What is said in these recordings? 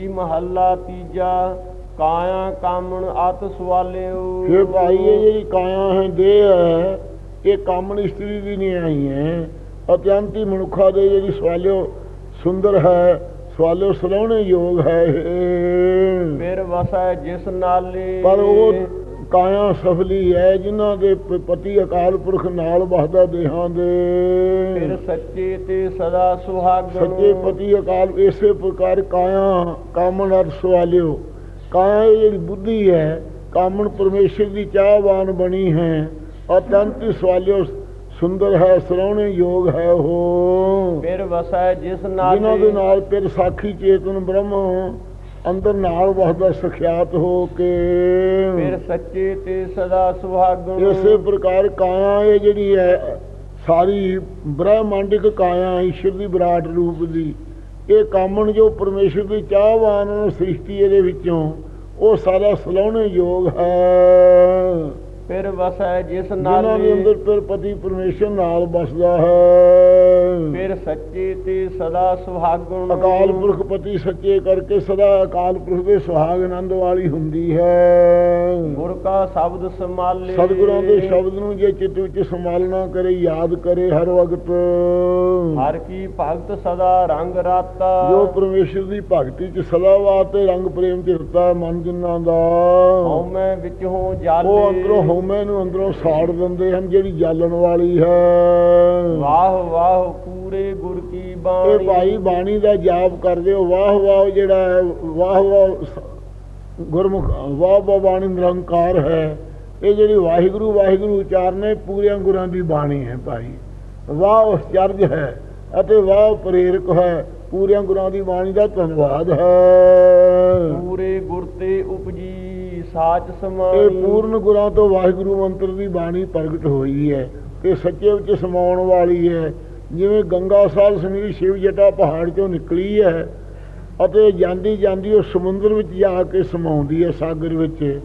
ਜੀ ਮਹੱਲਾ ਤੀਜਾ ਕਾਇਆ ਕਾਮਣ ਅਤ ਸਵਾਲਿਓ। ਫਿਰ ਭਾਈ ਇਹ ਜਿਹੜੀ ਕਾਇਆ ਹੈ ਦੇਹ ਹੈ ਇਹ ਕਾਮਣ ਇਸਤਰੀ ਦੀ ਨਹੀਂ ਆਈ ਹੈ। ਅਤਿਅੰਤੀ ਮਨੁੱਖਾ ਦੇ ਜਿਹੜੀ ਸਵਾਲਿਓ ਸੁੰਦਰ ਹੈ ਸਵਾਲਿਓ ਸਲਾਉਣੇ ਯੋਗ ਹੈ। ਫਿਰ ਵਸੈ ਜਿਸ ਨਾਲੇ। ਪਰ ਉਹ ਕਾਇਆ ਸਫਲੀ ਹੈ ਜਿਨ੍ਹਾਂ ਦੇ ਪਤੀ ਅਕਾਲ ਪੁਰਖ ਨਾਲ ਵਸਦਾ ਦੇਹਾਂ ਫਿਰ ਦੇ ਸੱਚੇ ਤੇ ਸਦਾ ਸੁਹਾਗਣ। ਸੱਚੇ ਪਤੀ ਅਕਾਲ ਇਸੇ ਪ੍ਰਕਾਰ ਕਾਇਆ ਕਾਮਨ ਅਰ ਸਵਾਲਿਓ। ਕਾਇਆ ਇਹ ਜਿਹੜੀ ਬੁੱਧੀ ਹੈ ਕਾਮਨ ਪਰਮੇਸ਼ਰ ਦੀ ਚਾਹਵਾਨ ਬਣੀ ਹੈ। ਅਤੰਤ ਸਵਾਲਿਓ ਸੁੰਦਰ ਹੈ ਸਰਾਉਣੇ ਯੋਗ ਹੈ ਉਹ। ਫਿਰ ਵਸੈ ਜਿਸ ਜਿਨ੍ਹਾਂ ਦੇ ਨਾਲੇ ਨਾਲ ਫਿਰ ਸਾਖੀ ਚੇਤਨ ਬ੍ਰਹਮ ਅੰਦਰ ਨਾਲ ਵਸਦਾ ਸਖਿਆਤ ਹੋ ਕੇ। ਫਿਰ ਸੱਚੇ ਤੇ ਸਦਾ ਸੁਹਾਗਣ ਇਸੇ ਪ੍ਰਕਾਰ ਕਾਇਆ ਇਹ ਜਿਹੜੀ ਹੈ ਸਾਰੀ ਬ੍ਰਹਮੰਡਿਕ ਕਾਇਆ ਈਸ਼ਵਰ ਦੀ ਵਿਰਾਟ ਰੂਪ ਦੀ। ਇਹ ਕਾਮਣ ਜੋ ਪਰਮੇਸ਼ਰ ਦੀ ਚਾਹਵਾਨ ਸ੍ਰਿਸ਼ਟੀ ਇਹਦੇ ਵਿੱਚੋਂ ਉਹ ਸਾਰਾ ਸਲਾਉਣੇ ਯੋਗ ਹੈ। ਫਿਰ ਵਸੈ ਜਿਸ ਜਿਨ੍ਹਾਂ ਦੇ ਨਾਲੇ ਅੰਦਰ ਫਿਰ ਪਤੀ ਪਰਮੇਸ਼ਰ ਨਾਲ ਵਸਦਾ ਹੈ। ਫਿਰ ਸੱਚੇ ਤੇ ਸਦਾ ਸੁਹਾਗਣ ਅਕਾਲ ਪੁਰਖ ਪਤੀ ਸੱਚੇ ਕਰਕੇ ਸਦਾ ਅਕਾਲ ਪੁਰਖ ਦੇ ਸੁਹਾਗ ਆਨੰਦ ਵਾਲੀ ਹੁੰਦੀ ਹੈ। ਗੁਰ ਕਾ ਸ਼ਬਦ ਸਮਾਲੇ ਸਤਿਗੁਰਾਂ ਦੇ ਸ਼ਬਦ ਨੂੰ ਜੇ ਚਿੱਤ ਵਿੱਚ ਸੰਭਾਲਣਾ ਕਰੇ ਯਾਦ ਕਰੇ ਹਰ ਵਕਤ। ਹਰ ਕੀ ਭਗਤ ਸਦਾ ਰੰਗ ਰਾਤਾ। ਜੋ ਪਰਮੇਸ਼ਰ ਦੀ ਭਗਤੀ ਚ ਸਦਾ ਵਾਤੇ ਰੰਗ ਪ੍ਰੇਮ ਚ ਦਿੱਤਾ ਹੈ ਮਨ ਜਿਨ੍ਹਾਂ ਦਾ। ਹਉਮੈ ਵਿੱਚ ਹੋ ਜਾਲੇ। ਉਹ ਅੰਦਰੋਂ ਹਉਮੈ ਨੂੰ ਅੰਦਰੋਂ ਸਾੜ ਦਿੰਦੇ ਹਨ ਜਿਹੜੀ ਜਾਲਣ ਵਾਲੀ ਹੈ। ਵਾਹ ਵਾਹ ਪੂਰੇ ਗੁਰ ਕੀ ਇਹ ਬਾਣੀ ਭਾਈ ਬਾਣੀ ਦਾ ਜਾਪ ਕਰਦੇ ਹੋ ਵਾਹ ਵਾਹ ਜਿਹੜਾ ਹੈ ਵਾਹ ਵਾਹ ਗੁਰਮੁਖ ਵਾਹ ਵਾਹ ਬਾਣੀ ਨਿਰੰਕਾਰ ਹੈ। ਇਹ ਜਿਹੜੀ ਵਾਹਿਗੁਰੂ ਵਾਹਿਗੁਰੂ ਉਚਾਰਨੇ ਪੂਰਿਆਂ ਗੁਰਾਂ ਦੀ ਬਾਣੀ ਹੈ ਭਾਈ। ਵਾਹ ਉਚਰਜ ਹੈ ਅਤੇ ਵਾਹ ਪ੍ਰੇਰਕ ਹੈ। ਪੂਰਿਆਂ ਗੁਰਾਂ ਦੀ ਬਾਣੀ ਦਾ ਧੰਨਵਾਦ ਹੈ। ਪੂਰੇ ਗੁਰ ਤੇ ਉਪਜੀ ਸਾਚ ਇਹ ਪੂਰਨ ਗੁਰਾਂ ਤੋਂ ਵਾਹਿਗੁਰੂ ਮੰਤਰ ਦੀ ਬਾਣੀ ਪ੍ਰਗਟ ਹੋਈ ਹੈ। ਤੇ ਸੱਚੇ ਵਿੱਚ ਸਮਾਉਣ ਵਾਲੀ ਹੈ। ਜਿਵੇਂ ਗੰਗਾ ਸਾਲ ਸਮੀਰ ਸ਼ਿਵ ਜਟਾ ਪਹਾੜ ਚੋਂ ਨਿਕਲੀ ਹੈ ਅਤੇ ਜਾਂਦੀ ਜਾਂਦੀ ਉਹ ਸਮੁੰਦਰ ਵਿੱਚ ਜਾ ਕੇ ਸਮਾਉਂਦੀ ਹੈ ਸਾਗਰ ਵਿੱਚ।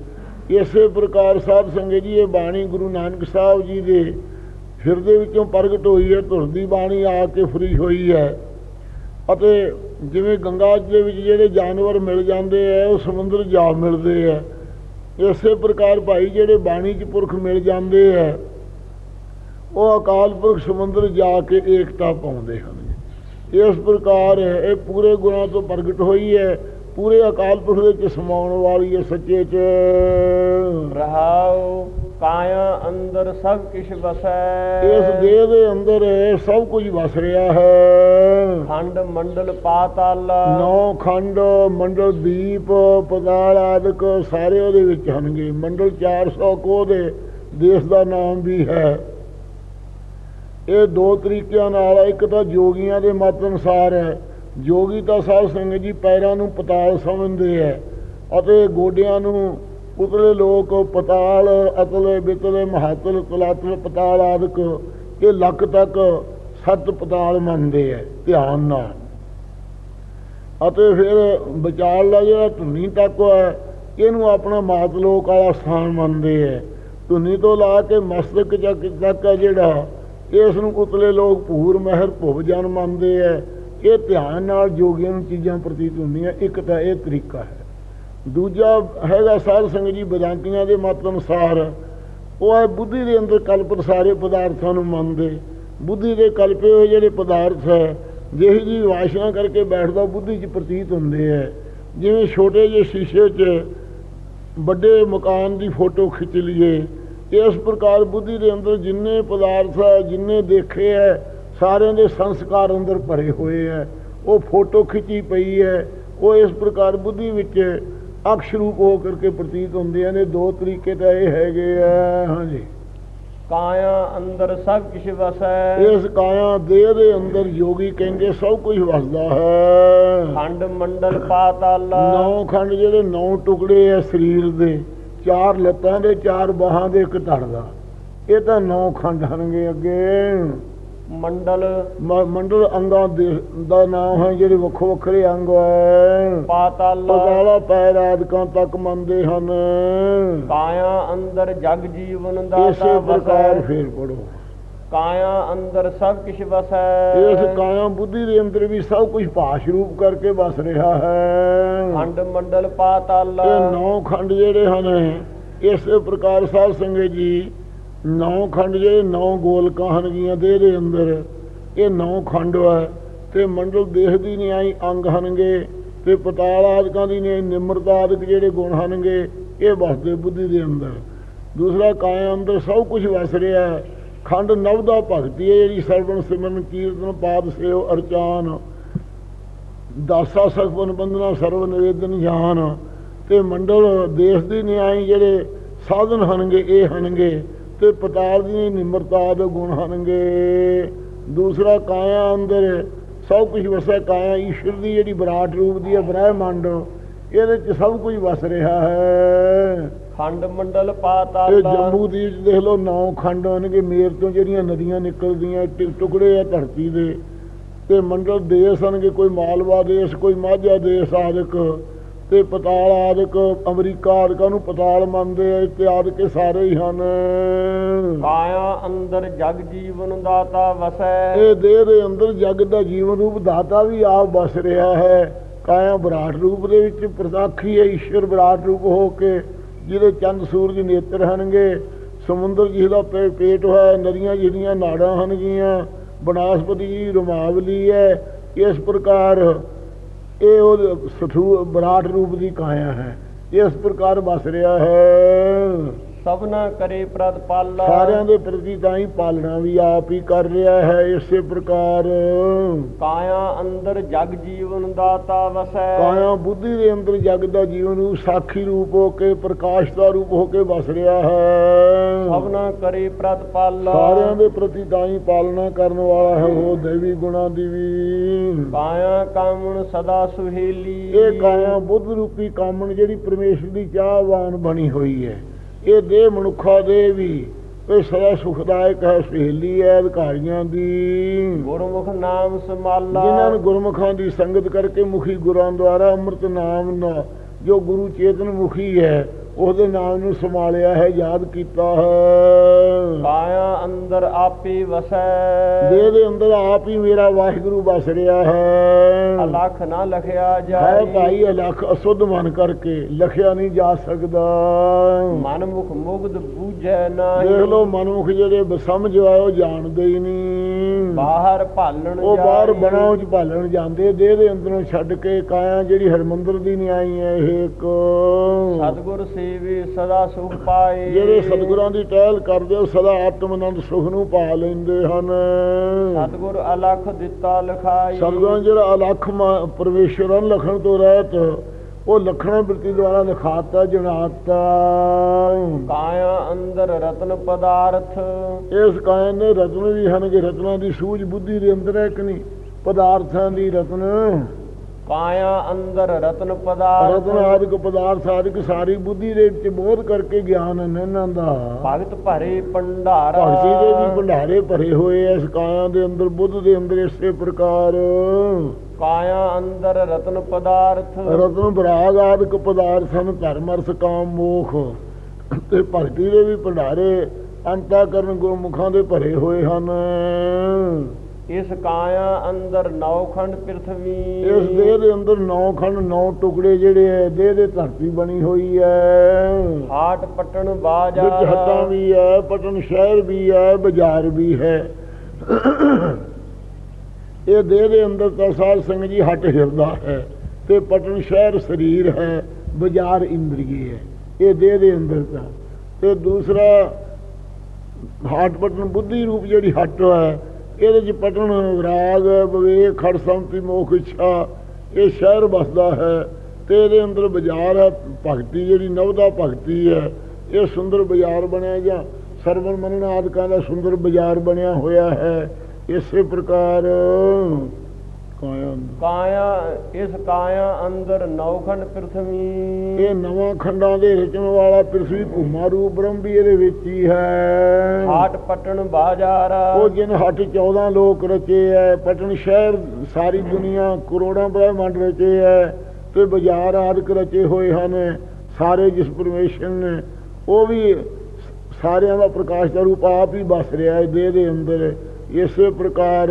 ਇਸੇ ਪ੍ਰਕਾਰ ਸਾਹਿਬ ਸੰਗਤ ਜੀ ਇਹ ਬਾਣੀ ਗੁਰੂ ਨਾਨਕ ਸਾਹਿਬ ਜੀ ਦੇ ਹਿਰਦੇ ਵਿੱਚੋਂ ਪ੍ਰਗਟ ਹੋਈ ਹੈ। ਧੁਰ ਦੀ ਬਾਣੀ ਆ ਕੇ ਫਰੀ ਹੋਈ ਹੈ। ਅਤੇ ਜਿਵੇਂ ਗੰਗਾ ਦੇ ਵਿੱਚ ਜਿਹੜੇ ਜਾਨਵਰ ਮਿਲ ਜਾਂਦੇ ਆ ਉਹ ਸਮੁੰਦਰ ਜਾ ਮਿਲਦੇ ਆ ਇਸੇ ਪ੍ਰਕਾਰ ਭਾਈ ਜਿਹੜੇ ਬਾਣੀ ਚ ਪੁਰਖ ਮਿਲ ਜਾਂਦੇ ਆ, ਉਹ ਅਕਾਲ ਪੁਰਖ ਸਮੁੰਦਰ ਜਾ ਕੇ ਏਕਤਾ ਪਾਉਂਦੇ ਹਨ। ਇਸ ਪ੍ਰਕਾਰ ਇਹ ਪੂਰੇ ਗੁਣਾਂ ਤੋਂ ਪ੍ਰਗਟ ਹੋਈ ਹੈ, ਪੂਰੇ ਅਕਾਲ ਪੁਰਖ ਵਿੱਚ ਸਮਾਉਣ ਵਾਲੀ ਹੈ ਸੱਚੇ ਚ। ਰਹਾਉ ਕਾਇਆ ਅੰਦਰ ਸਭ ਕਿਛ ਵਸੈ। ਇਸ ਦੇਹ ਦੇ ਅੰਦਰ ਸਭ ਕੁਝ ਵਸ ਰਿਹਾ ਹੈ। ਖੰਡ ਮੰਡਲ ਪਾਤਾਲ। ਨੌ ਖੰਡ ਮੰਡਲ ਦੀਪ ਪਦਾਲ ਆਦਿਕ ਸਾਰੇ ਉਹਦੇ ਵਿੱਚ ਹਨਗੇ। ਮੰਡਲ 400 ਕੋ ਦੇ ਦੇਸ਼ ਦਾ ਨਾਮ ਵੀ ਹੈ। ਇਹ ਦੋ ਤਰੀਕਿਆਂ ਨਾਲ। ਇੱਕ ਤਾਂ ਜੋਗੀਆਂ ਦੇ ਮਤ ਅਨੁਸਾਰ ਹੈ। ਜੋਗੀ ਤਾਂ ਸਾਧ ਸੰਗਤ ਜੀ ਪੈਰਾਂ ਨੂੰ ਪਤਾਲ ਸਮਝਦੇ ਹੈ ਅਤੇ ਗੋਡਿਆਂ ਨੂੰ ਉਤਲੇ ਲੋਕ, ਪਤਾਲ, ਅਤਲੇ, ਬਿਤਲੇ, ਮਹਾਤਲ, ਤਲਾਤਲ, ਪਤਾਲ ਆਦਿਕ ਇਹ ਲੱਕ ਤੱਕ ਸੱਤ ਪਤਾਲ ਮੰਨਦੇ ਹੈ ਧਿਆਨ ਨਾਲ। ਅਤੇ ਫਿਰ ਵਿਚਾਰ ਦਾ ਜਿਹੜਾ ਧੁਨੀ ਤੱਕ ਹੈ ਇਹਨੂੰ ਆਪਣਾ ਮਾਤ ਲੋਕ ਵਾਲਾ ਸਥਾਨ ਮੰਨਦੇ ਹੈ ਧੁਨੀ ਤੋਂ ਲਾ ਕੇ ਮਸਤਕ ਤੱਕ ਤੱਕ ਹੈ ਜਿਹੜਾ ਇਸ ਨੂੰ ਉਤਲੇ ਲੋਕ ਭੂਰ ਮਹਿਰ ਭੁਵ ਜਨ ਮੰਨਦੇ ਹੈ ਇਹ ਧਿਆਨ ਨਾਲ ਜੋਗੀਆਂ ਨੂੰ ਚੀਜ਼ਾਂ ਪ੍ਰਤੀਤ ਹੁੰਦੀਆਂ ਇੱਕ ਤਾਂ ਇਹ ਤਰੀਕਾ ਹੈ। ਦੂਜਾ ਹੈਗਾ ਸਾਧ ਸੰਗਤ ਜੀ ਬਦਾਂਤੀਆਂ ਦੇ ਮਤ ਅਨੁਸਾਰ, ਉਹ ਹੈ ਬੁੱਧੀ ਦੇ ਅੰਦਰ ਕਲਪਿਤ ਸਾਰੇ ਪਦਾਰਥਾਂ ਨੂੰ ਮੰਨਦੇ। ਬੁੱਧੀ ਦੇ ਕਲਪੇ ਹੋਏ ਜਿਹੜੇ ਪਦਾਰਥ ਹੈ, ਜਿਹੀ ਜੀ ਵਾਸ਼ਨਾ ਕਰਕੇ ਬੈਠਦਾ ਬੁੱਧੀ 'ਚ ਪ੍ਰਤੀਤ ਹੁੰਦੇ ਹੈ। ਜਿਵੇਂ ਛੋਟੇ ਜਿਹੇ ਸ਼ੀਸ਼ੇ 'ਚ ਵੱਡੇ ਮਕਾਨ ਦੀ ਫੋਟੋ ਖਿੱਚ ਲਈਏ ਇਸ ਪ੍ਰਕਾਰ ਬੁੱਧੀ ਦੇ ਅੰਦਰ ਜਿੰਨੇ ਪਦਾਰਥ ਹੈ, ਜਿੰਨੇ ਦੇਖੇ ਹੈ, ਸਾਰਿਆਂ ਦੇ ਸੰਸਕਾਰ ਅੰਦਰ ਭਰੇ ਹੋਏ ਹੈ। ਉਹ ਫੋਟੋ ਖਿੱਚੀ ਪਈ ਹੈ, ਉਹ ਇਸ ਪ੍ਰਕਾਰ ਬੁੱਧੀ ਵਿੱਚ ਅਕਸ਼ ਰੂਪ ਹੋ ਕਰਕੇ ਪ੍ਰਤੀਤ ਹੁੰਦੇ ਨੇ ਦੋ ਤਰੀਕੇ ਤਾਂ ਇਹ ਹੈਗੇ ਆ ਹਾਂਜੀ। ਕਾਇਆ ਅੰਦਰ ਸਭ ਕਿਛ ਵਸੈ। ਇਸ ਕਾਇਆ ਦੇਹ ਦੇ ਅੰਦਰ ਯੋਗੀ ਕਹਿੰਦੇ ਸਭ ਕੁਝ ਵਸਦਾ ਹੈ। ਖੰਡ ਮੰਡਲ ਪਾਤਾਲ। ਨੌ ਖੰਡ ਜਿਹੜੇ ਨੌ ਟੁਕੜੇ ਆ ਸਰੀਰ ਦੇ ਚਾਰ ਲੱਤਾਂ ਦੇ ਚਾਰ ਬਾਹਾਂ ਦੇ ਇੱਕ ਧੜ ਦਾ। ਇਹ ਤਾਂ ਨੌ ਖੰਡ ਹਨਗੇ ਅੱਗੇ। ਮੰਡਲ। ਮੰਡਲ ਅੰਗਾਂ ਦੇ ਨਾਮ ਹੈ ਜਿਹੜੇ ਵੱਖੋ ਵੱਖਰੇ ਅੰਗ ਹੈ। ਪਾਤਾਲ। ਪਤਾਲਾ ਪੈਰ ਆਦਿਕਾਂ ਤੱਕ ਮੰਨਦੇ ਹਨ। ਕਾਇਆ ਅੰਦਰ ਜਗ ਜੀਵਨ ਦਾ ਇਸੇ ਪ੍ਰਕਾਰ ਫੇਰ ਪੜੋ ਕਾਇਆ ਅੰਦਰ ਸਭ ਕਿਛ ਵਸੈ। ਇਸ ਕਾਇਆ ਬੁੱਧੀ ਦੇ ਅੰਦਰ ਵੀ ਸਭ ਕੁਝ ਭਾਸ਼ ਰੂਪ ਕਰਕੇ ਵਸ ਰਿਹਾ ਹੈ। ਖੰਡ ਮੰਡਲ ਪਾਤਾਲ। ਇਹ ਨੌ ਖੰਡ ਜਿਹੜੇ ਹਨ ਇਸੇ ਪ੍ਰਕਾਰ ਸਾਧ ਸੰਗਤ ਜੀ ਨੌ ਖੰਡ ਜਿਹੜੇ ਨੌ ਗੋਲਕਾਂ ਹਨਗੀਆਂ ਦੇਹ ਦੇ ਅੰਦਰ। ਇਹ ਨੌ ਖੰਡ ਹੈ ਤੇ ਮੰਡਲ ਦੇਹ ਦੀ ਨਿਆਈ ਅੰਗ ਹਨਗੇ ਤੇ ਪਤਾਲ ਆਦਿਕਾਂ ਦੀ ਨਿਆਈ ਨਿਮਰਤਾ ਆਦਿਕ ਜਿਹੜੇ ਗੁਣ ਹਨਗੇ, ਇਹ ਵਸਦੇ ਬੁੱਧੀ ਦੇ ਅੰਦਰ। ਦੂਸਰਾ ਕਾਇਆ ਅੰਦਰ ਸਭ ਕੁਝ ਵਸ ਰਿਹਾ। ਹੈ ਖੰਡ ਨਵ ਦਾ ਭਗਤੀ ਹੈ, ਜਿਹੜੀ ਸਰਵਣ ਸਿਮਰਨ ਕੀਰਤਨ ਪਾਦ ਸੇਵ ਅਰਚਾਨ। ਦਾਸਾ ਸਖਵਨ ਬੰਦਨਾ ਸਰਵ ਨਿਵੇਦਨ ਜਾਨ। ਤੇ ਮੰਡਲ ਦੇਸ਼ ਦੀ ਨਿਆਈ ਜਿਹੜੇ ਸਾਧਨ ਹਨਗੇ, ਇਹ ਹਨਗੇ। ਤੇ ਪਤਾਲ ਦੀ ਨਿਮਰਤਾ ਦੇ ਗੁਣ ਹਨਗੇ। ਦੂਸਰਾ ਕਾਇਆ ਅੰਦਰ ਸਭ ਕੁਝ ਵਸੈ ਕਾਇਆ ਈਸ਼ਵਰ ਦੀ ਜਿਹੜੀ ਵਿਰਾਟ ਰੂਪ ਦੀ ਹੈ ਬ੍ਰਹਿਮੰਡ ਇਹਦੇ ਚ ਸਭ ਕੁਝ ਵਸ ਰਿਹਾ ਹੈ। ਖੰਡ ਮੰਡਲ ਇਹ ਪਾਤਾਲ ਜੰਮੂ ਦੀ ਦੇਖ ਲਓ ਨੌ ਖੰਡ ਹੋਣਗੇ ਮੇਰ ਤੋਂ ਜਿਹੜੀਆਂ ਨਦੀਆਂ ਨਿਕਲਦੀਆਂ ਟਿ- ਟੁਕੜੇ ਆ ਧਰਤੀ ਦੇ। ਤੇ ਮੰਡਲ ਦੇਸ਼ ਹਨਗੇ ਕੋਈ ਮਾਲਵਾ ਦੇਸ਼ ਕੋਈ ਮਾਝਾ ਦੇਸ਼ ਆਦਿਕ। ਤੇ ਪਤਾਲ ਆਦਿਕ ਅਮਰੀਕਾ ਆਦਿਕਾਂ ਨੂੰ ਪਤਾਲ ਮੰਨਦੇ ਆ ਇਤਿਆਦ ਕੇ ਸਾਰੇ ਹੀ ਹਨ। ਕਾਇਆ ਅੰਦਰ ਜਗ ਜੀਵਨ ਦਾਤਾ ਵਸੈ। ਇਹ ਦੇਹ ਦੇ ਅੰਦਰ ਜਗ ਦਾ ਜੀਵਨ ਰੂਪ ਦਾਤਾ ਵੀ ਆਪ ਵਸ ਰਿਹਾ ਹੈ। ਕਾਇਆ ਵਿਰਾਟ ਰੂਪ ਦੇ ਵਿੱਚ ਪ੍ਰਸਾਖੀ ਹੈ ਈਸ਼ਵਰ ਵਿਰਾਟ ਰੂਪ ਹੋ ਕੇ ਜਿਹਦੇ ਚੰਦ ਸੂਰਜ ਨੇਤਰ ਹਨਗੇ। ਸਮੁੰਦਰ ਜਿਹਦਾ ਪੇ- ਪੇਟ ਹੈ ਨਦੀਆਂ ਜਿਹਦੀਆਂ ਨਾੜਾਂ ਹਨਗੀਆਂ। ਬਨਾਸਪਤੀ ਜੀ ਰੁਮਾਵਲੀ ਹੈ। ਇਸ ਪ੍ਰਕਾਰ ਇਹ ਉਹ ਸਥੂ ਵਿਰਾਟ ਰੂਪ ਦੀ ਕਾਇਆ ਹੈ। ਇਸ ਪ੍ਰਕਾਰ ਵਸ ਰਿਹਾ ਹੈ। ਸਭਨਾ ਕਰੇ ਪ੍ਰਤਪਾਲਾ ਸਾਰਿਆਂ ਦੇ ਪ੍ਰਤੀ ਤਾਂ ਹੀ ਪਾਲਣਾ ਵੀ ਆਪ ਹੀ ਕਰ ਰਿਹਾ ਹੈ ਇਸੇ ਪ੍ਰਕਾਰ। ਕਾਇਆ ਅੰਦਰ ਜਗ ਜੀਵਨ ਦਾਤਾ ਵਸੈ। ਕਾਇਆ ਬੁੱਧੀ ਦੇ ਅੰਦਰ ਜਗ ਦਾ ਜੀਵਨ ਨੂੰ ਸਾਖੀ ਰੂਪ ਹੋ ਕੇ ਪ੍ਰਕਾਸ਼ ਦਾ ਰੂਪ ਹੋ ਕੇ ਵਸ ਰਿਹਾ ਹੈ। ਸਭਨਾ ਕਰੇ ਪ੍ਰਤਪਾਲਾ ਸਾਰਿਆਂ ਦੇ ਪ੍ਰਤੀ ਤਾਂ ਹੀ ਪਾਲਣਾ ਕਰਨ ਵਾਲਾ ਹੈ ਉਹ ਦੇਵੀ ਗੁਣਾਂ ਦੀ ਵੀ। ਕਾਇਆ ਕਾਮਣ ਸਦਾ ਸੁਹੇਲੀ। ਇਹ ਕਾਇਆ ਬੁੱਧ ਰੂਪੀ ਕਾਮਣ ਜਿਹੜੀ ਪਰਮੇਸ਼ਰ ਦੀ ਚਾਹਵਾਨ ਬਣੀ ਹੋਈ ਹੈ। ਇਹ ਦੇਹ ਮਨੁੱਖਾ ਦੇ ਵੀ ਇਹ ਸਦਾ ਸੁਖਦਾਇਕ ਹੈ ਸਹੇਲੀ ਹੈ ਅਧਿਕਾਰੀਆਂ ਦੀ। ਗੁਰਮੁਖ ਨਾਮ ਸਮਾਲਾ ਜਿਨ੍ਹਾਂ ਨੂੰ ਗੁਰਮੁਖਾਂ ਦੀ ਸੰਗਤ ਕਰਕੇ ਮੁਖੀ ਗੁਰਾਂ ਦੁਆਰਾ ਅੰਮ੍ਰਿਤ ਨਾਮ ਨਾ ਜੋ ਗੁਰੂ ਚੇਤਨ ਮੁਖੀ ਹੈ ਉਹਦੇ ਨਾਮ ਨੂੰ ਸੰਭਾਲਿਆ ਹੈ ਯਾਦ ਕੀਤਾ ਹੈ। ਕਾਇਆ ਅੰਦਰ ਆਪੇ ਵਸੈ। ਦੇਹ ਦੇ ਅੰਦਰ ਆਪ ਹੀ ਮੇਰਾ ਵਾਹਿਗੁਰੂ ਵਸ ਰਿਹਾ ਹੈ। ਅਲਖ ਨਾ ਲਖਿਆ ਹੈ ਜਾਈ ਭਾਈ ਅਲਖ ਅਸੁੱਧ ਮਨ ਕਰਕੇ ਲਖਿਆ ਨਹੀਂ ਜਾ ਸਕਦਾ। ਮਨ ਮੁਖ ਮੁਗਧ ਬੂਝੈ ਦੇਖ ਨਾਹੀ ਲਓ ਮਨੁੱਖ ਜਿਹੜੇ ਬਸਮਝ ਉਹ ਜਾਣਦੇ ਹੀ ਨਹੀਂ। ਬਾਹਰ ਭਾਲਣ ਉਹ ਬਾਹਰ। ਬਣਾਉ ਚ ਭਾਲਣ ਜਾਂਦੇ ਦੇਹ ਦੇ ਅੰਦਰੋਂ ਛੱਡ ਕੇ ਕਾਇਆ ਜਿਹੜੀ ਹਰਮੰਦਰ ਦੀ ਨਿਆਈ ਹੈ ਇਹ ਇੱਕ। ਸਤਿਗੁਰ ਸੇਵੇ ਸਦਾ ਸੁਖ ਪਾਏ। ਜਿਹੜੇ ਸਤਿਗੁਰਾਂ ਦੀ ਟਹਿਲ ਕਰਦੇ ਉਹ ਸਦਾ ਆਤਮ ਆਨੰਦ ਸੁਖ ਨੂੰ ਪਾ ਲੈਂਦੇ ਹਨ। ਸਤਿਗੁਰ ਅਲਖ ਦਿੱਤਾ ਲਖਾਈ। ਸਤਿਗੁਰਾਂ ਜਿਹੜਾ ਅਲਖ ਮ- ਪਰਮੇਸ਼ਰ ਹਨ ਲਖਣ ਤੋਂ ਰਹਿਤ ਉਹ ਲਖਣਾ ਬਿਰਤੀ ਦੁਆਰਾ ਲਿਖਾਤਾ ਜਣਾਤਾ ਕਾਇਆ ਅੰਦਰ ਰਤਨ ਪਦਾਰਥ। ਇਸ ਕਾਇਨ ਦੇ ਰਤਨ ਵੀ ਹਨ ਕਿ ਰਤਨਾਂ ਦੀ ਸੂਝ ਬੁੱਧੀ ਦੇ ਅੰਦਰ ਹੈ ਕਿ ਨਹੀਂ? ਪਦਾਰਥਾਂ ਦੀ ਰਤਨ। ਕਾਇਆ ਅੰਦਰ ਰਤਨ ਪਦਾਰਥ। ਰਤਨ ਆਦਿਕ ਪਦਾਰਥ ਆਦਿਕ ਸਾਰੀ ਬੁੱਧੀ ਦੇ ਵਿੱਚ ਬੋਧ ਕਰਕੇ ਗਿਆਨ ਇਹਨਾਂ ਦਾ। ਭਗਤ ਭਰੇ ਭੰਡਾਰ। ਭਗਤੀ ਦੇ ਵੀ ਭੰਡਾਰੇ ਭਰੇ ਹੋਏ ਐ ਇਸ ਕਾਇਆ ਦੇ ਅੰਦਰ ਬੁੱਧ ਦੇ ਅੰਦਰ ਇਸੇ ਪ੍ਰਕਾਰ। ਕਾਇਆ ਅੰਦਰ ਰਤਨ ਪਦਾਰਥ। ਰਤਨ ਬਰਾਗ ਆਦਿਕ ਪਦਾਰਥ ਹਨ ਧਰਮ ਅਰਥ ਕਾਮ ਮੋਖ। ਤੇ ਭਗਤੀ ਦੇ ਵੀ ਭੰਡਾਰੇ ਅੰਤਾਕਰਨ ਗੁਰਮੁਖਾਂ ਦੇ ਭਰੇ ਹੋਏ ਹਨ। ਇਸ ਕਾਇਆ ਅੰਦਰ ਨੌਖੰਡ ਪ੍ਰithvi ਇਸ ਦੇਹ ਦੇ ਅੰਦਰ ਨੌ ਖੰਡ ਨੌ ਟੁਕੜੇ ਜਿਹੜੇ ਐ ਦੇਹ ਦੇ ਧਰਤੀ ਬਣੀ ਹੋਈ ਐ। ਹਾਟ ਪਟਣ ਵਿੱਚ ਬਾਜ਼ਾਰ ਹੱਟਾਂ ਵੀ ਹੈ ਪਟਨ ਸ਼ਹਿਰ ਵੀ ਹੈ ਬਾਜ਼ਾਰ ਵੀ ਹੈ। ਇਹ ਦੇਹ ਦੇ ਅੰਦਰ ਤਾਂ ਸਾਧ ਸੰਗਤ ਜੀ ਹੱਟ ਹਿਰਦਾ ਹੈ ਤੇ ਪਟਨ ਸ਼ਹਿਰ ਸਰੀਰ ਹੈ ਬਾਜ਼ਾਰ ਇੰਦਰੀਏ ਹੈ। ਇਹ ਦੇਹ ਦੇ ਅੰਦਰ ਤਾਂ। ਤੇ ਦੂਸਰਾ ਹਾਟ ਪਟਨ ਬੁੱਧੀ ਰੂਪ ਜਿਹੜੀ ਹੱਟ ਹੈ ਇਹਦੇ ਚ ਪਟਣ ਰਾਗ, ਵਿਵੇਕ, ਖੜ ਸੰਤੀ ਮੋਖ, ਇੱਛਾ, ਇਹ ਸ਼ਹਿਰ ਬਸਦਾ ਹੈ ਤੇ ਇਹਦੇ ਅੰਦਰ ਬਾਜ਼ਾਰ ਹੈ, ਭਗਤੀ ਜਿਹੜੀ ਨਵਦਾ ਭਗਤੀ ਹੈ, ਇਹ ਸੁੰਦਰ ਬਾਜ਼ਾਰ ਬਣਿਆ ਜਾਂ ਸਰਵਨ ਮਨਨ ਆਦਿਕਾਂ ਦਾ ਸੁੰਦਰ ਬਾਜ਼ਾਰ ਬਣਿਆ ਹੋਇਆ ਹੈ, ਇਸੇ ਪ੍ਰਕਾਰ ਕਾਇਆ ਕਾਇਆ ਇਸ ਕਾਇਆ ਅੰਦਰ ਨੌਖੰਡ ਪ੍ਰithvi ਇਹ ਨਵਾਂ ਖੰਡਾਂ ਦੇ ਰਚਣ ਵਾਲਾ ਪ੍ਰਿਥਵੀ ਭੂਮਾ ਰੂਪ ਬ੍ਰਹਮ ਵੀ ਇਹਦੇ ਵਿੱਚ ਹੀ ਹੈ। ਹਾਟ ਪਟਣ ਬਾਜ਼ਾਰ। ਉਹ ਜਿਨ ਹੱਟ 14 ਲੋਕ ਰਚੇ ਐ ਪਟਨ ਸ਼ਹਿਰ ਸਾਰੀ ਦੁਨੀਆ ਕਰੋੜਾਂ ਬ੍ਰਹਮੰਡ ਰਚੇ ਐ ਤੇ ਬਾਜ਼ਾਰ ਆਦਿਕ ਰਚੇ ਹੋਏ ਹਨ ਸਾਰੇ ਜਿਸ ਪਰਮੇਸ਼ਰ ਨੇ ਉਹ ਵੀ ਸਾਰਿਆਂ ਦਾ ਪ੍ਰਕਾਸ਼ ਦਾ ਰੂਪ ਆਪ ਹੀ ਬਸ ਰਿਹਾ ਹੈ ਦੇਹ ਦੇ ਅੰਦਰ। ਇਸੇ ਪ੍ਰਕਾਰ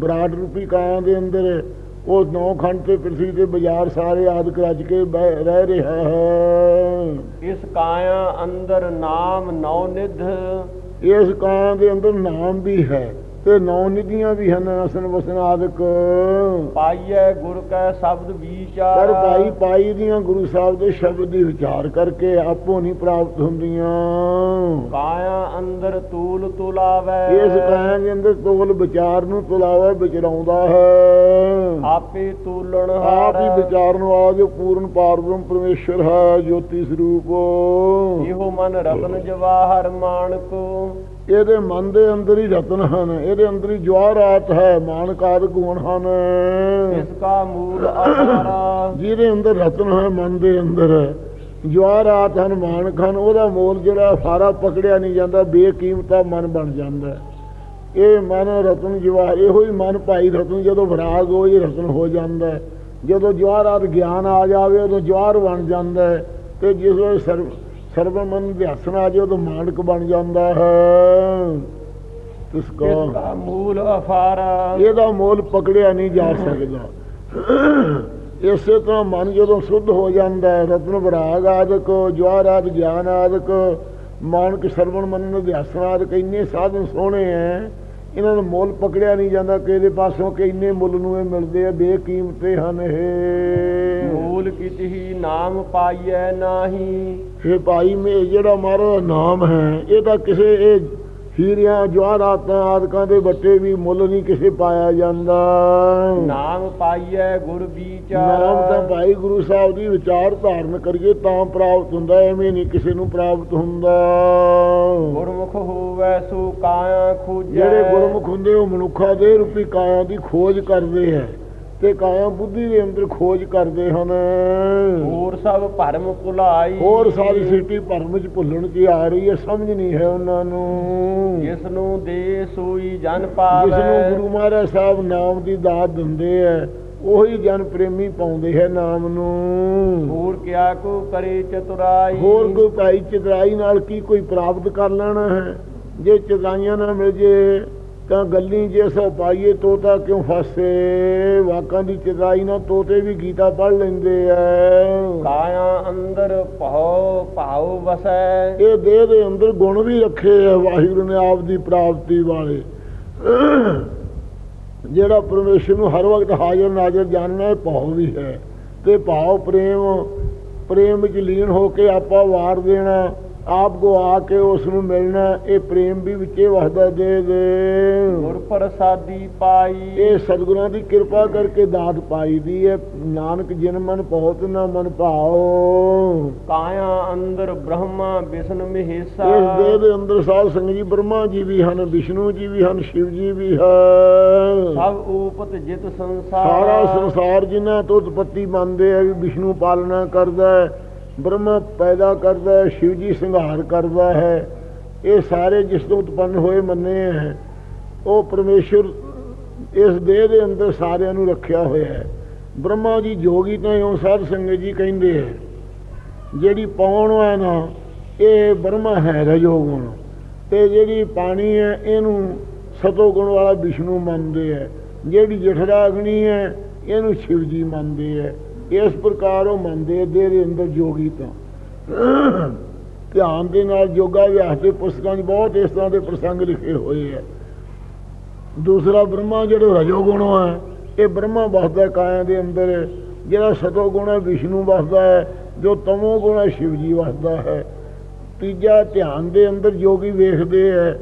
ਬਰਾਟ ਰੂਪੀ ਕਾਇਆ ਦੇ ਅੰਦਰ ਉਹ ਨੌ ਖੰਡ ਤੇ ਪ੍ਰਥਵੀ ਤੇ ਬਾਜ਼ਾਰ ਸਾਰੇ ਆਦਿਕ ਰਜ ਕੇ ਰਹਿ ਰਿਹਾ ਹੈ। ਇਸ ਕਾਇਆ ਅੰਦਰ ਨਾਮ ਨੌ ਨਿਧ। ਇਸ ਕਾਂ ਦੇ ਅੰਦਰ ਨਾਮ ਵੀ ਹੈ। ਤੇ ਨੌ ਨਿਧੀਆਂ ਵੀ ਹਨ ਅਸਨ ਵਸਨ ਆਦਿਕ। ਪਾਈਐ ਗੁਰ ਕੈ ਸ਼ਬਦ ਵਿਚਾਰ। ਪਰ ਭਾਈ ਪਾਈ ਦੀਆਂ ਗੁਰੂ ਸਾਹਿਬ ਦੇ ਸ਼ਬਦ ਦੀ ਵਿਚਾਰ ਕਰਕੇ ਆਪੋ ਨਹੀਂ ਪ੍ਰਾਪਤ ਹੁੰਦੀਆਂ। ਕਾਇਆ ਅੰਦਰ ਤੂਲ ਤੁਲਾਵੈ। ਇਸ ਕਾਂ ਦੇ ਅੰਦਰ ਤੋਲ ਵਿਚਾਰ ਨੂੰ ਤੁਲਾਵਾ ਵਿਚਰਾਉਂਦਾ ਹੈ। ਆਪੇ ਤੂਲਣ ਆਪ ਹੀ ਵਿਚਾਰਨ ਵਾਲਾ ਜੋ ਪੂਰਨ ਪਾਰਬ੍ਰਹਮ ਪਰਮੇਸ਼ਰ ਹੈ ਜੋਤੀ ਸਰੂਪ। ਇਹੋ ਮਨ ਰਤਨ ਜਵਾਹਰ ਮਾਨਕ ਇਹਦੇ ਮਨ ਦੇ ਅੰਦਰ ਹੀ ਰਤਨ ਹਨ ਇਹਦੇ ਅੰਦਰ ਹੀ ਜਵਾਹਰਾਤ ਹੈ ਮਾਨਕ ਆਦਿਕ ਗੁਣ ਹਨ ਇਸ ਕਾ ਮੂਲ ਆਧਾਰਾ ਜਿਹਦੇ ਅੰਦਰ ਰਤਨ ਹੈ ਮਨ ਦੇ ਅੰਦਰ ਜਵਾਹਰਾਤ ਹਨ ਮਾਨਕ ਹਨ ਉਹਦਾ ਮੋਲ ਜਿਹੜਾ ਸਾਰਾ ਪਕੜਿਆ ਨਹੀਂ ਜਾਂਦਾ ਬੇਕੀਮਤਾ ਮਨ ਬਣ ਜਾਂਦਾ ਹੈ। ਇਹ ਮਨ ਰਤਨ ਜਵਾਹਰ ਇਹੋ ਹੀ ਮਨ ਭਾਈ ਰਤਨ ਜਦੋਂ ਵਿਰਾਗ ਹੋ ਇਹ ਰਤਨ ਹੋ ਜਾਂਦਾ ਹੈ। ਜਦੋਂ ਜਵਾਹਰਾਤ ਗਿਆਨ ਆ ਜਾਵੇ ਉਦੋਂ ਜਵਾਹਰ ਬਣ ਜਾਂਦਾ ਹੈ ਤੇ ਜਿਸ ਵੇਲੇ ਸਰਵ ਸਰਵ ਮਨ ਧਿਆਸਨ ਆ ਜਾਵੇ ਉਦੋਂ ਮਾਨਕ ਬਣ ਜਾਂਦਾ ਹੈ। ਇਸ ਕਾ ਮੂਲ ਅਫਾਰਾ। ਇਹਦਾ ਮੋਲ ਪਕੜਿਆ ਨਹੀਂ ਜਾ ਸਕਦਾ। ਇਸੇ ਤਰ੍ਹਾਂ ਮਨ ਜਦੋਂ ਸੁੱਧ ਹੋ ਜਾਂਦਾ ਹੈ ਰਤਨ ਵਿਰਾਗ ਆਦਿਕ ਜਵਾਹਰਾਤ ਗਿਆਨ ਆਦਿਕ ਮਾਨਕ ਸਰਵਣ ਮਨ ਨੂੰ ਅਧਿਆਸਨ ਆਦਿਕ ਇੰਨੇ ਸਾਧਨ ਸੋਹਣੇ ਹੈ ਇਹਨਾਂ ਨੂੰ ਮੁੱਲ ਪਕੜਿਆ ਨਹੀਂ ਜਾਂਦਾ ਕਿ ਇਹਦੇ ਪਾਸੋਂ ਕਿ ਇੰਨੇ ਮੁੱਲ ਨੂੰ ਇਹ ਮਿਲਦੇ ਆ ਬੇਕੀਮਤੇ ਹਨ ਇਹ। ਮੂਲ ਕਿਤਹੀ ਨਾਮ ਪਾਈਐ ਨਾਹੀ। ਇਹ ਭਾਈ ਮੇ ਜਿਹੜਾ ਦਾ ਨਾਮ ਹੈ ਇਹ ਤਾਂ ਕਿਸੇ ਇਹ ਹੀਰਿਆਂ ਜਵਾਹਰਾਤਾਂ ਆਦਿਕਾਂ ਦੇ ਬੱਟੇ ਵੀ ਮੁੱਲ ਨਹੀਂ ਕਿਸੇ ਪਾਇਆ ਜਾਂਦਾ। ਨਾਮ ਪਾਈਐ ਗੁਰ ਵਿਚਾਰ ਨਾਮ ਤਾਂ ਭਾਈ ਗੁਰੂ ਸਾਹਿਬ ਦੀ ਵਿਚਾਰ ਧਾਰਨ ਕਰੀਏ ਤਾਂ ਪ੍ਰਾਪਤ ਹੁੰਦਾ ਐਵੇਂ ਨਹੀਂ ਕਿਸੇ ਨੂੰ ਪ੍ਰਾਪਤ ਹੁੰਦਾ। ਗੁਰਮੁਖ ਹੋਵੈ ਸੋ ਕਾਇਆ ਖੋਜੈ। ਜਿਹੜੇ ਗੁਰਮੁਖ ਹੁੰਦੇ ਉਹ ਮਨੁੱਖਾ ਦੇ ਰੂਪੀ ਕਾਇਆ ਦੀ ਖੋਜ ਕਰਦੇ ਹੈ। ਤੇ ਕਾਇਆ ਬੁੱਧੀ ਦੇ ਅੰਦਰ ਖੋਜ ਕਰਦੇ ਹਨ। ਹੋਰ ਸਭ ਭਰਮ ਭੁਲਾਈ। ਹੋਰ ਸਾਰੀ ਸਿੱਟੀ ਭਰਮ ਚ ਭੁੱਲਣ ਚ ਆ ਰਹੀ ਹੈ ਸਮਝ ਨਹੀਂ ਹੈ ਉਹਨਾਂ ਨੂੰ। ਜਿਸ ਨੂੰ ਦੇ ਸੋਈ ਜਨ ਜਿਸ ਨੂੰ ਪਾਵੈ ਗੁਰੂ ਮਹਾਰਾਜ ਸਾਹਿਬ ਨਾਮ ਦੀ ਦਾਤ ਦਿੰਦੇ ਹੈ ਉਹੀ ਜਨ ਪ੍ਰੇਮੀ ਪਾਉਂਦੇ ਹੈ ਨਾਮ ਨੂੰ। ਹੋਰ ਕਿਆ ਕੋ ਕਰੇ ਚਤੁਰਾਈ। ਹੋਰ ਕੋਈ ਭਾਈ ਚਤਰਾਈ ਨਾਲ ਕੀ ਕੋਈ ਪ੍ਰਾਪਤ ਕਰ ਲੈਣਾ ਹੈ? ਜੇ ਚਤਰਾਈਆਂ ਨਾ ਮਿਲ ਜੇ ਤਾਂ ਗੱਲੀ ਜੇ ਸੋ ਪਾਈਏ ਤੋਤਾ ਕਿਉਂ ਫਸੇ? ਵਾਕਾਂ ਦੀ ਚਤਰਾਈ ਨਾਲ ਤੋਤੇ ਵੀ ਗੀਤਾ ਪੜ੍ਹ ਲੈਂਦੇ ਐ। ਕਾਇਆ ਅੰਦਰ ਭਉ ਭਾਉ ਵਸੈ। ਇਹ ਦੇਹ ਦੇ ਅੰਦਰ ਗੁਣ ਵੀ ਰੱਖੇ ਆ ਵਾਹਿਗੁਰੂ ਨੇ ਆਪ ਦੀ ਪ੍ਰਾਪਤੀ ਵਾਲੇ। ਜਿਹੜਾ ਪਰਮੇਸ਼ਰ ਨੂੰ ਹਰ ਵਕਤ ਹਾਜ਼ਰ ਨਾਜ਼ਰ ਜਾਣਨਾ ਹੈ ਭਾਵ ਵੀ ਹੈ। ਤੇ ਭਾਵ ਪ੍ਰੇਮ ਪ੍ਰੇਮ ਵਿੱਚ ਲੀਨ ਹੋ ਕੇ ਆਪਾ ਵਾਰ ਦੇਣਾ। ਆਪ ਕੋ ਆ ਕੇ ਉਸ ਨੂੰ ਮਿਲਣਾ ਇਹ ਪ੍ਰੇਮ ਵੀ ਵਿੱਚੇ ਵਸਦਾ ਦੇ ਦੇ। ਗੁਰ ਪ੍ਰਸਾਦੀ ਪਾਈ। ਇਹ ਸਤਿਗੁਰਾਂ ਦੀ ਕਿਰਪਾ ਕਰਕੇ ਦਾਤ ਪਾਈ ਦੀ ਹੈ। ਨਾਨਕ ਜਿਨ ਮਨ ਬਹੁਤ ਨਾ ਮਨ ਭਾਓ ਕਾਇਆ ਅੰਦਰ ਬ੍ਰਹਮਾ ਵਿਸ਼ਨ ਮਹੇਸ਼ਾ। ਇਸ ਦੇਹ ਦੇ ਅੰਦਰ ਸਾਧ ਸੰਗਤ ਜੀ ਬ੍ਰਹਮਾ ਜੀ ਵੀ ਹਨ ਵਿਸ਼ਨੂੰ ਜੀ ਵੀ ਹਨ ਸ਼ਿਵ ਜੀ ਵੀ ਹੈ। ਸਭ ਉਪਤ ਜਿਤ ਸੰਸਾਰ। ਸਾਰਾ ਸੰਸਾਰ ਜਿਨ੍ਹਾਂ ਤੋਂ ਉਤਪਤੀ ਮੰਨਦੇ ਆ ਵੀ ਵਿਸ਼ਨੂੰ ਪਾਲਣਾ ਕਰਦਾ ਹੈ। ਬ੍ਰਹਮਾ ਪੈਦਾ ਕਰਦਾ ਹੈ, ਸ਼ਿਵ ਜੀ ਸੰਘਾਰ ਕਰਦਾ ਹੈ, ਇਹ ਸਾਰੇ ਜਿਸ ਤੋਂ ਉਤਪੰਨ ਹੋਏ ਮੰਨੇ ਹੈ, ਉਹ ਪਰਮੇਸ਼ਰ ਇਸ ਦੇਹ ਦੇ ਅੰਦਰ ਸਾਰਿਆਂ ਨੂੰ ਰੱਖਿਆ ਹੋਇਆ ਹੈ। ਬ੍ਰਹਮਾ ਜੀ ਜੋਗੀ ਤਾਂ ਇਉਂ ਸਾਧ ਸੰਗਤ ਜੀ ਕਹਿੰਦੇ ਹੈ, ਜਿਹੜੀ ਪੌਣ ਹੈ ਨਾ, ਇਹ ਬ੍ਰਹਮਾ ਹੈ ਰਜੋਗੁਣ, ਤੇ ਜਿਹੜੀ ਪਾਣੀ ਹੈ, ਇਹਨੂੰ ਸਤੋਗੁਣ ਵਾਲਾ ਵਿਸ਼ਨੂੰ ਮੰਨਦੇ ਹੈ, ਜਿਹੜੀ ਜਠਰਾ ਅਗਨੀ ਹੈ, ਇਹਨੂੰ ਸ਼ਿਵ ਜੀ ਮੰਨਦੇ ਹੈ। ਇਸ ਪ੍ਰਕਾਰ ਉਹ ਮੰਨਦੇ ਆ ਦੇ ਅੰਦਰ ਜੋਗੀ ਤਾਂ। ਧਿਆਨ ਦੇ ਨਾਲ ਯੋਗਾ ਅਭਿਆਸ ਦੇ ਪੁਸਤਕਾਂ 'ਚ ਬਹੁਤ ਇਸ ਤਰ੍ਹਾਂ ਦੇ ਪ੍ਰਸੰਗ ਲਿਖੇ ਹੋਏ ਹੈ ਦੂਸਰਾ ਬ੍ਰਹਮਾ ਜਿਹੜਾ ਰਜੋ ਰਜੋਗੁਣ ਹੈ, ਇਹ ਬ੍ਰਹਮਾ ਵਸਦਾ ਹੈ ਕਾਇਆ ਦੇ ਅੰਦਰ, ਜਿਹੜਾ ਸਤੋ ਗੁਣ ਹੈ, ਵਿਸ਼ਨੂੰ ਵਸਦਾ ਹੈ, ਜੋ ਤਮੋ ਗੁਣ ਹੈ ਸ਼ਿਵ ਜੀ ਵਸਦਾ ਹੈ। ਤੀਜਾ, ਧਿਆਨ ਦੇ ਅੰਦਰ ਯੋਗੀ ਵੇਖਦੇ ਹੈ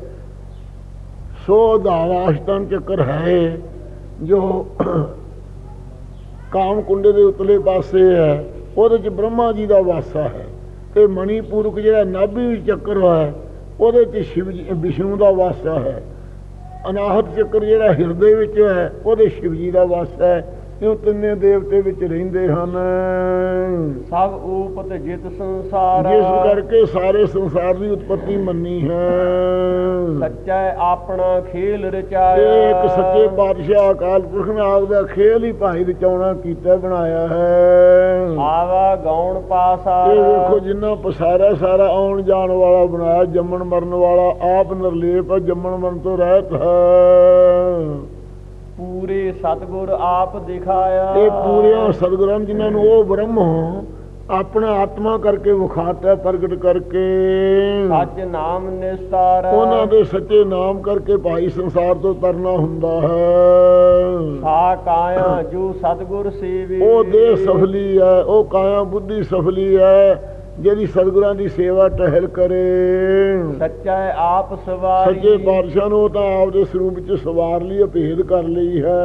ਸੋ ਧਾਰਾਸ਼ਤਨ ਚੱਕਰ ਹੈ, ਜੋ ਕਾਮ ਕੁੰਡੇ ਦੇ ਉਤਲੇ ਪਾਸੇ ਹੈ, ਉਹਦੇ ਚ ਬ੍ਰਹਮਾ ਜੀ ਦਾ ਵਾਸਾ ਹੈ। ਤੇ ਮਣੀਪੂਰਕ ਜਿਹੜਾ ਨਾਭੀ ਚੱਕਰ ਹੈ, ਉਹਦੇ ਚ ਸ਼ਿਵ ਜੀ, ਵਿਸ਼ਨੂੰ ਦਾ ਵਾਸਾ ਹੈ। ਅਨਾਹਤ ਚੱਕਰ ਜਿਹੜਾ ਹਿਰਦੇ ਵਿੱਚ ਹੈ, ਉਹਦੇ ਸ਼ਿਵ ਜੀ ਦਾ ਵਾਸਾ ਹੈ। ਇਹ ਤਿੰਨੇ ਦੇਵਤੇ ਵਿੱਚ ਰਹਿੰਦੇ ਹਨ? ਸਭ ਉਪਤ ਜਿਤ ਸੰਸਾਰ। ਜਿਸ ਕਰਕੇ ਸਾਰੇ ਸੰਸਾਰ ਦੀ ਉਤਪਤੀ ਮੰਨੀ ਹੈ। ਸੱਚਾ ਆਪਣਾ ਖੇਲ ਰਚਾਇਆ। ਇੱਕ ਸੱਚੇ ਪਾਤਸ਼ਾਹ ਅਕਾਲ ਪੁਰਖ ਨੇ ਆਪ ਦਾ ਖੇਲ ਹੀ ਭਾਈ ਰਚਾਉਣਾ ਕੀਤਾ ਬਣਾਇਆ ਹੈ। ਆਵਾ ਗਾਉਣ ਪਾਸਾ। ਇਹ ਵੇਖੋ ਜਿੰਨਾ ਪਸਾਰਾ ਸਾਰਾ ਆਉਣ ਜਾਣ ਵਾਲਾ ਬਣਾਇਆ ਜੰਮਣ ਮਰਨ ਵਾਲਾ ਆਪ ਨਿਰਲੇਪ ਜੰਮਣ ਮਰਨ ਤੋਂ ਰਹਿਤ ਹੈ। ਪੂਰੇ ਸਤਗੁਰ ਆਪ ਦਿਖਾਇਆ। ਇਹ ਪੂਰਿਆਂ ਸਤਿਗੁਰਾਂ ਜਿਨ੍ਹਾਂ ਨੂੰ ਉਹ ਬ੍ਰਹਮ ਆਪਣਾ ਆਤਮਾ ਕਰਕੇ ਵਿਖਾਤਾ ਪ੍ਰਗਟ ਕਰਕੇ। ਸੱਚ ਨਾਮ ਨਿਸਤਾਰ। ਉਹਨਾਂ ਦੇ ਸੱਚੇ ਨਾਮ ਕਰਕੇ ਭਾਈ ਸੰਸਾਰ ਤੋਂ ਤਰਨਾ ਹੁੰਦਾ ਹੈ। ਸਾ ਕਾਇਆ ਜੋ ਸਤਗੁਰ ਸੇਵੇ। ਉਹ ਦੇਹ ਸਫਲੀ ਹੈ ਉਹ ਕਾਇਆ ਬੁੱਧੀ ਸਫਲੀ ਹੈ। ਜਿਹੜੀ ਸਤਿਗੁਰਾਂ ਦੀ ਸੇਵਾ ਟਹਿਲ ਕਰੇ। ਸੱਚਾ ਆਪ ਸਵਾਰੀ। ਸੱਚੇ ਪਾਤਸ਼ਾਹ ਨੂੰ ਤਾਂ ਆਪਦੇ ਸਰੂਪ ਵਿੱਚ ਸਵਾਰ ਲਈ ਭੇਦ ਕਰ ਲਈ ਹੈ।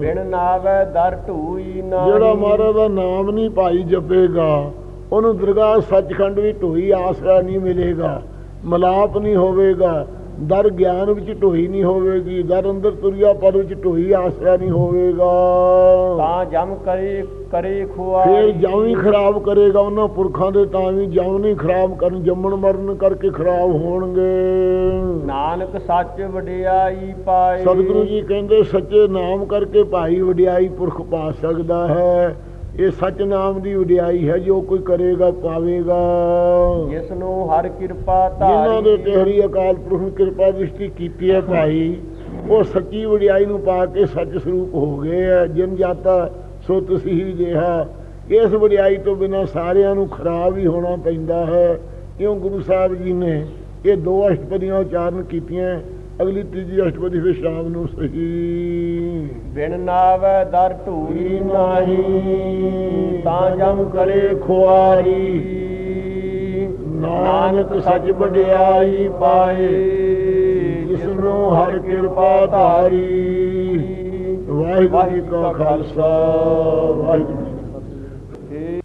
ਬਿਨ ਨਾਵੇ ਦਰ ਢੂਈ ਨਾ ਜਿਹੜਾ ਮਹਾਰਾਜ ਦਾ ਨਾਮ ਨਹੀਂ ਭਾਈ ਜਪੇਗਾ ਉਹਨੂੰ ਦਰਗਾਹ ਸੱਚਖੰਡ ਵਿੱਚ ਢੋਈ ਆਸਰਾ ਨਹੀਂ ਮਿਲੇਗਾ। ਮਲਾਪ ਨਹੀਂ ਹੋਵੇਗਾ ਦਰ ਗਿਆਨ ਵਿੱਚ ਢੋਈ ਨਹੀਂ ਹੋਵੇਗੀ ਦਰ ਅੰਦਰ ਤੁਰਿਆ ਪਰ ਵਿੱਚ ਢੋਈ ਆਸਰਾ ਨਹੀਂ ਹੋਵੇਗਾ। ਜਮ ਕਰੇ ਕਰੇ ਖੁਆ। ਫੇਰ ਜਮ ਹੀ ਖਰਾਬ ਕਰੇਗਾ ਉਹਨਾਂ ਪੁਰਖਾਂ ਦੇ ਤਾਂ ਵੀ ਜਮ ਨਹੀਂ ਖਰਾਬ ਕਰਨ ਜੰਮਣ ਮਰਨ ਕਰਕੇ ਖਰਾਬ ਹੋਣਗੇ। ਨਾਨਕ ਸੱਚ ਵਡਿਆਈ ਪਾਏ। ਸਤਿਗੁਰੂ ਜੀ ਕਹਿੰਦੇ ਸੱਚੇ ਨਾਮ ਕਰਕੇ ਭਾਈ ਵਡਿਆਈ ਪੁਰਖ ਪਾ ਸਕਦਾ ਹੈ। ਇਹ ਸੱਚ ਨਾਮ ਦੀ ਵਡਿਆਈ ਹੈ ਜੋ ਕੋਈ ਕਰੇਗਾ ਪਾਵੇਗਾ। ਜਿਸ ਨੂੰ ਹਰ ਕਿਰਪਾ ਜਿਨ੍ਹਾਂ ਦੇ ਧਾਰੀ ਤੇਰੀ ਅਕਾਲ ਪੁਰਖ ਕਿਰਪਾ ਦ੍ਰਿਸ਼ਟੀ ਕੀਤੀ ਹੈ ਭਾਈ। ਉਹ ਸੱਚੀ ਵਡਿਆਈ ਨੂੰ ਪਾ ਕੇ ਸੱਚ ਸਰੂਪ ਹੋ ਗਏ ਹੈ ਜਿਨ ਜਾਤਾ ਸੋ ਤੁਸੀਂ ਹੀ ਜਿਹਾ ਇਸ ਵਡਿਆਈ ਤੋਂ ਬਿਨਾ ਸਾਰਿਆਂ ਨੂੰ ਖਰਾਬ ਹੀ ਹੋਣਾ ਪੈਂਦਾ ਹੈ। ਕਿਉਂ ਗੁਰੂ ਸਾਹਿਬ ਜੀ ਨੇ ਇਹ ਦੋ ਅਸ਼ਟਪਦੀਆਂ ਉਚਾਰਨ ਕੀਤੀਆਂ ਅਗਲੀ ਤੀਜੀ ਅਸ਼ਟਪਦੀ ਫਿਰ ਸ਼ਾਮ ਨੂੰ ਸਹੀ। ਬਿਨ ਨਾਵੇ ਦਰ ਢੂਈ ਨਾਹੀ ਤਾਂ ਜਮ ਕਰੇ ਖੁਆਰੀ। ਨਾਨਕ ਸੱਚ ਵਡਿਆਈ ਪਾਏ ਜਿਸ ਹਰ ਕਿਰਪਾ ਧਾਰੀ। ਵਾਹਿਗੁਰੂ ਜੀ ਕਾ ਖਾਲਸਾ ਵਾਹਿਗੁਰੂ